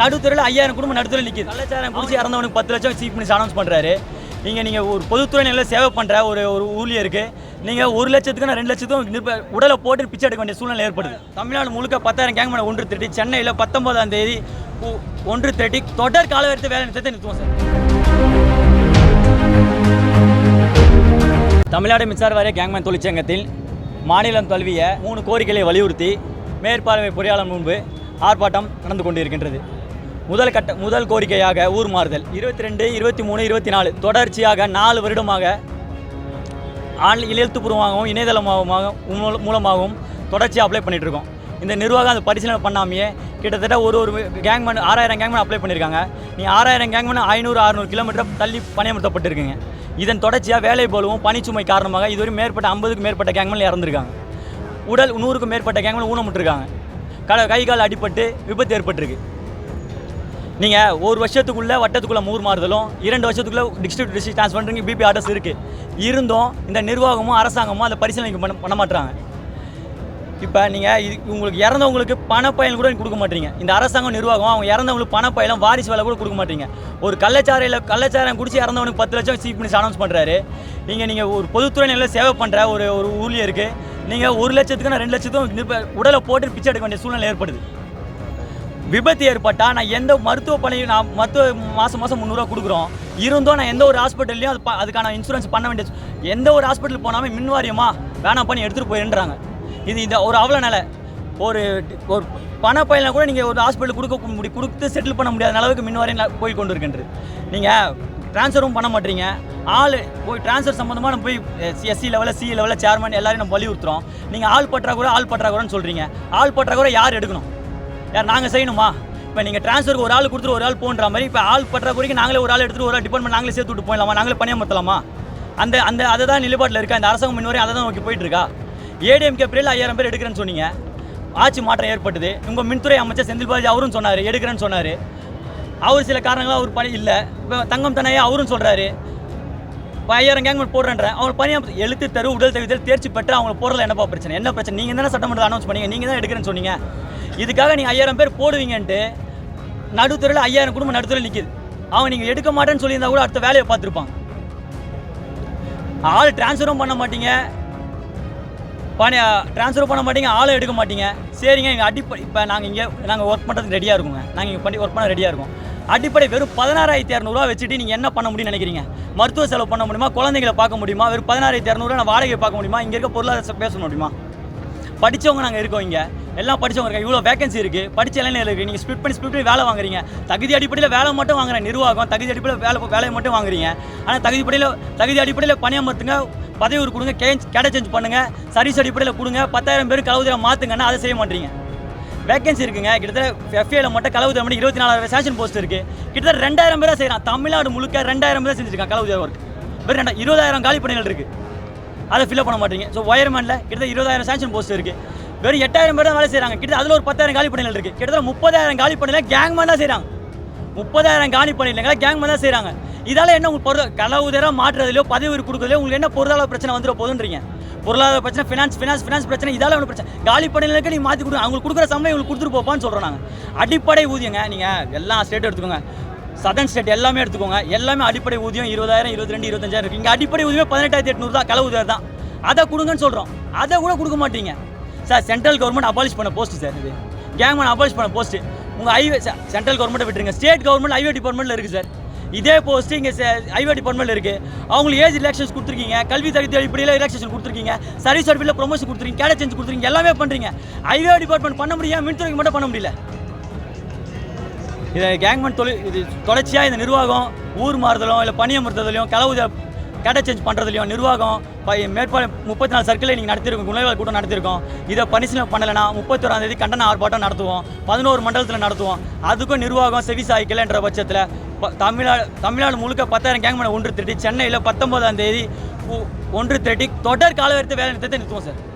நடுத்துறையில் ஐயாயிரம் குடும்பம் நடுத்துறையில் நிற்கிது கலாச்சாரம் பிடிச்சி இறந்தவனுக்கு பத்து லட்சம் சீஃப் மினிஸ்டர் அனௌன்ஸ் பண்ணுறாரு நீங்கள் நீங்கள் ஒரு பொதுத்துறை நிலையில் சேவை பண்ணுற ஒரு ஒரு ஊழியருக்கு நீங்கள் ஒரு லட்சத்துக்கு நான் ரெண்டு லட்சத்துக்கும் நிற்ப உடலை போட்டு பிச்சை எடுக்க வேண்டிய சூழ்நிலை ஏற்படுது. தமிழ்நாடு முழுக்க பத்தாயிரம் கேங் மேலே ஒன்று திரட்டி சென்னையில் பத்தொன்பதாம் தேதி ஒன்று திரட்டி தொடர் காலவரித்து வேலை நிறுத்தத்தை நிறுத்துவோம் சார். தமிழ்நாடு மின்சார வாரிய கேங்மேன் தொழிற்சங்கத்தில் மாநிலம் தழுவிய மூணு கோரிக்கைகளை வலியுறுத்தி மேற்பார்வை பொறியாளர் முன்பு ஆர்ப்பாட்டம் நடந்து கொண்டிருக்கின்றது. முதல் கட்ட முதல் கோரிக்கையாக ஊர் மாறுதல். இருபத்தி ரெண்டு இருபத்தி மூணு இருபத்தி நாலு தொடர்ச்சியாக நாலு வருடமாக ஆன் எழுத்துப்பூர்வமாகவும் இணையதளமாகவும் மூலமாகவும் தொடர்ச்சியாக அப்ளை பண்ணிகிட்ருக்கோம் இந்த நிர்வாகம் அதை பரிசீலனை பண்ணாமையே கிட்டத்தட்ட ஒரு ஒரு கேங்மேன் ஆறாயிரம் கேங்மேன் அப்ளை பண்ணியிருக்காங்க. நீ ஆறாயிரம் கேங்மேன் ஐநூறு அறுநூறு கிலோமீட்டர் தள்ளி பணியமர்த்தப்பட்டிருக்குங்க. இதன் தொடர்ச்சியாக வேலை போலவும் பணிச்சுமை காரணமாக இதுவரை மேற்பட்ட ஐம்பதுக்கும் மேற்பட்ட கேங்மேன் இறந்துருக்காங்க. உடல் நூறுக்கும் மேற்பட்ட கேங்மேன் ஊனமுட்டிருக்காங்க கட கை கால் அடிபட்டு விபத்து ஏற்பட்டிருக்கு. நீங்கள் ஒரு வருஷத்துக்குள்ளே வட்டத்துக்குள்ளே மூர் மாறுதலும் இரண்டு வருஷத்துக்குள்ளே டிஸ்ட்ரிக்ட் டிஸ்ட்ரிக்ட் ட்ரான்ஸ்ஃபர் பிபி ஆர்டர்ஸ் இருக்குது இருந்தும் இந்த நிர்வாகமும் அரசாங்கமும் அதை பரிசீலனை பண்ண பண்ண மாட்டுறாங்க இப்போ நீங்கள் இது உங்களுக்கு இறந்தவங்களுக்கு பணப்பயன் கூட கொடுக்க மாட்டீங்க. இந்த அரசாங்கம் நிர்வாகம் அவங்க இறந்தவங்களுக்கு பணப்பயலம் வாரிசு வேலை கூட கொடுக்க மாட்டீங்க. ஒரு கள்ளச்சாரையில் கள்ளச்சாரம் குடிச்சு இறந்தவனுக்கு பத்து லட்சம் சீஃப் மினிஸ்டர் அனௌன்ஸ் பண்ணுறாரு நீங்கள் நீங்கள் ஒரு பொதுத்துறை நிலையில் சேவை பண்ணுற ஒரு ஒரு ஊழியருக்கு நீங்கள் ஒரு லட்சத்துக்கு நான் ரெண்டு லட்சத்துக்கும் உடலை போட்டு பிச்சை எடுக்க வேண்டிய சூழ்நிலை ஏற்படுது. விபத்து ஏற்பட்டால் நான் எந்த மருத்துவ பணியும் நான் மருத்துவ மாதம் மாதம் முந்நூறுரூவா கொடுக்குறோம். இருந்தும் நான் எந்த ஒரு ஹாஸ்பிட்டல்லையும் அது அதுக்கான இன்சூரன்ஸ் பண்ண வேண்டிய எந்த ஒரு ஹாஸ்பிட்டல் போனாலும் மின்வாரியமா வேணாம் பண்ணி எடுத்துகிட்டு போயிருன்றாங்க இது இந்த ஒரு அவ்வளோ நிலை. ஒரு ஒரு பணப்பயனை கூட நீங்கள் ஒரு ஹாஸ்பிட்டல் கொடுக்க முடி கொடுத்து செட்டில் பண்ண முடியாத அளவுக்கு மின் வாரியம் போய் கொண்டு இருக்கின்றது. நீங்கள் ட்ரான்ஸ்ஃபரும் பண்ண மாட்டீங்க. ஆள் போய் ட்ரான்ஸ்ஃபர் சம்மந்தமாக நம்ம போய் எஸ்சி லெவலில் சி லெவலில் சேர்மன் எல்லாரையும் நம்ம வலியுறுத்துறோம். நீங்கள் ஆள் பற்றாக்குறை ஆள் பற்றாக்குறைன்னு சொல்கிறீங்க ஆள் பற்றாக்குறை யார் எடுக்கணும்? யார் நாங்கள் செய்யணுமா? இப்போ நீங்கள் ட்ரான்ஸ்ஃபருக்கு ஒரு ஆள் கொடுத்துட்டு ஒரு ஆள் போன்ற மாதிரி இப்போ ஆள் பற்றாக்குறைக்கு நாங்களே ஒரு ஆள் எடுத்துட்டு ஒரு ஆள் டிபார்ட்மெண்ட் நாங்களே சேர்த்து விட்டு போயிடலாமா? நாங்களே பணியமர்த்தலாமா அந்த அந்த அதை தான் நிலைப்பாட்டில் இருக்கா இந்த அரசாங்கம் முன்வரை அதை தான் நோக்கி போயிட்டுருக்கா? ஏடிஎம்கே பிரியில் ஐயாயிரம் பேர் எடுக்கிறேன்னு சொன்னீங்க. ஆட்சி மாற்றம் ஏற்பட்டது. உங்கள் மின்துறை அமைச்சர் செந்தில் பாலாஜி அவரும் சொன்னார் எடுக்கிறேன்னு சொன்னார். அவர் சில காரணங்களாக அவர் பணி இல்லை. இப்போ தங்கம் தனையா அவரும் சொல்கிறாரு ஐயாயிரம் கேங் போடுறேன் அவங்க பணியாக எழுத்து தரு உடல் தகுதியில் தேர்ச்சி பெற்று அவங்க போடுறதுல என்னப்பா பிரச்சனை? என்ன பிரச்சனை? நீங்கள் தானே சட்டமன்றத்தில் அனௌன்ஸ் பண்ணீங்க. நீங்கள் தான் எடுக்கிறேன்னு சொன்னீங்க. இதுக்காக நீங்கள் ஐயாயிரம் பேர் போடுவீங்கன்ட்டு நடுத்துறையில் ஐயாயிரம் குடும்பம் நடுத்தரில் நிற்கிது அவன் நீங்கள் எடுக்க மாட்டேன்னு சொல்லியிருந்தா கூட அடுத்த வேலையை பார்த்துருப்பாங்க ஆள் டிரான்ஸ்ஃபரும் பண்ண மாட்டீங்க. பணி ட்ரான்ஸ்ஃபர் பண்ண மாட்டீங்க. ஆளை எடுக்க மாட்டீங்க. சரிங்க எங்கள் அடிப்படை இப்போ நாங்கள் இங்கே நாங்கள் ஒர்க் பண்ணுறதுக்கு ரெடியாக இருக்கோங்க. நாங்கள் இங்கே பண்ணி ஒர்க் பண்ண ரெடியாக இருக்கோம். அடிப்படை வெறும் பதினாறாயிரத்தி இரநூறுவா வச்சுட்டு நீங்கள் என்ன பண்ண முடியும்னு நினைக்கிறீங்க? மருத்துவ செலவு பண்ண முடியுமா? குழந்தைகளை பார்க்க முடியுமா? வெறும் பதினாறாயிரத்தி இரநூறுவா நான் வாடகை பார்க்க முடியுமா? இங்கே இருக்க பொருளாதார பேச முடியுமா? படித்தவங்க நாங்கள் இருக்கோம் இங்கே. எல்லாம் படித்தவங்க இருக்காங்க. இவ்வளோ வேகன்சி இருக்குது படித்த இளைஞர் இருக்குது நீங்கள் ஸ்பிட் பண்ணி ஸ்பிட் பண்ணி வேலை வாங்குறீங்க. தகுதி அடிப்படையில் வேலை மட்டும் வாங்குற நிர்வாகம் தகுதி அடிப்படையில் வேலை வேலையை மட்டும் வாங்குறீங்க. ஆனால் தகுதி அடிப்படையில் தகுதி அடிப்படையில் பணியமர்த்துங்க பதவி ஒரு கொடுங்க. கேஞ்ச் கேட சேஞ்ச் பண்ணுங்கள் சர்வீஸ் அடிப்படையில் கொடுங்க. பத்தாயிரம் பேர் கலவுதிரம் மாற்றுங்கன்னா அதை செய்ய மாட்டீங்க. வேகன்சி இருக்குங்க. கிட்டத்தட்ட எஃப்ஏல மட்டும் கலவுதிரம் மட்டும் இருபத்தி நாலாயிரம் சேஷன் போஸ்ட் இருக்குது கிட்டத்தட்ட ரெண்டாயிரம் பேராக செய்கிறான் தமிழ்நாடு முழுக்க ரெண்டாயிரம் பேர் செஞ்சுருக்கான் கலவுதிரம் ஒர்க் வெறும் ரெண்டா இருபதாயிரம் காலி பணிகள் இருக்குது அதை ஃபில்அப் பண்ண மாட்டீங்க. ஸோ ஒயர்மேனில் கிட்டத்தட்ட இருபதாயிரம் சேஷன் போஸ்ட் இருக்குது வெறும் எட்டாயிரம் பேர் தான் வேலை செய்கிறாங்க கிட்டத்தட்ட அதில் ஒரு பத்தாயிரம் காலி பணிகள் இருக்குது கிட்டத்தட்ட முப்பதாயிரம் காலி பணியில் கேங்மேன் தான் செய்கிறாங்க முப்பதாயிரம் காலி பணியில கேங்மேன் தான் செய்கிறாங்க இதால் என்ன உங்களுக்கு பொருள் களவுதரம் மாற்றுறதுலையோ பதவி உயர்வு கொடுக்குறதுலையோ உங்களுக்கு என்ன பொருளாதார பிரச்சனை வந்துட போதுன்றீங்க பொருளாதார பிரச்சனை ஃபினான்ஸ் ஃபினான்ஸ் ஃபினான்ஸ் பிரச்சனை இதால் ஒன்று பிரச்சனை. காலி பணிகளுக்கு நீங்கள் மாற்றி கொடுங்க. அவங்களுக்கு கொடுக்குற சம்பளம் இவங்களுக்கு கொடுத்துட்டு போப்பான்னு சொல்கிறோம் நாங்கள் அடிப்படை ஊதியங்க. நீங்கள் எல்லா ஸ்டேட்டும் எடுத்துக்கோங்க. சதன் ஸ்டேட் எல்லாமே எடுத்துக்கோங்க. எல்லாமே அடிப்படை ஊதியம் இருபதாயிரம் இருபத்தி ரெண்டு இருபத்தஞ்சாயிரம் இருக்குது இங்கே அடிப்படை ஊதியமே பதினெட்டாயிரத்தி எட்நூறு தான். கல ஊதியம் தான். அதை கொடுங்கன்னு சொல்கிறோம் அதை கூட கொடுக்க மாட்டீங்க. சார் சென்ட்ரல் கவர்மெண்ட் அபாலிஷ் பண்ண போஸ்ட் சார் இது. கேங்மேன் அபாலிஷ் பண்ண போஸ்ட்டு உங்கள் ஹைவே சென்ட்ரல் கவர்மெண்ட்டை விட்டுருங்க. ஸ்டேட் கவர்மெண்ட் ஹைவே டிபார்ட்மெண்ட்டில் இருக்குது சார். இதே போஸ்ட் இங்கே ஹைவே டிபார்ட்மெண்ட் இருக்குது அவங்களுக்கு ஏஜ் ரிலாக்ஸேஷன் கொடுத்துருக்கீங்க. கல்வி தகுதி அடிப்படையில் ரிலாக்ஸேஷன் கொடுத்துருக்கீங்க. சர்வீஸ் அடிப்படையில் ப்ரொமோஷன் கொடுத்துருக்கீங்க. கேட சேஞ்ச் கொடுத்துருக்கீங்க. எல்லாமே பண்ணுறீங்க ஐவே டிபார்ட்மெண்ட் பண்ண முடியாது மின்துறைக்கு மட்டும் பண்ண முடியல. இதை கேங்மெண்ட் தொழில் இது தொடர்ச்சியாக இந்த நிர்வாகம் ஊர் மாறுதலும் இல்லை பணியமர்த்துதலையும் கலவு கேட்ட சேஞ்ச் பண்ணுறதுலையும் நிர்வாகம் ப- மேற்பாடு முப்பத்தி நாலு சர்க்கிளை நீங்கள் நடத்திருக்கோம் குணவால் கூட்டம் நடத்திருக்கோம். இதை பரிசீலனை பண்ணலைன்னா முப்பத்தி தேதி கண்டன ஆர்ப்பாட்டம் நடத்துவோம் பதினோரு மண்டலத்தில் நடத்துவோம். அதுக்கும் நிர்வாகம் செவி சாய்க்கலைன்ற பட்சத்தில் தமிழ்நாடு தமிழ்நாடு முழுக்க பத்தாயிரம் கேங்மனை ஒன்று திரட்டி சென்னையில் பத்தொம்போதாம் தேதி ஒன்று திரட்டி தொடர் காலவரித்து வேலை நிறுத்தத்தை நிறுத்துவோம் சார்.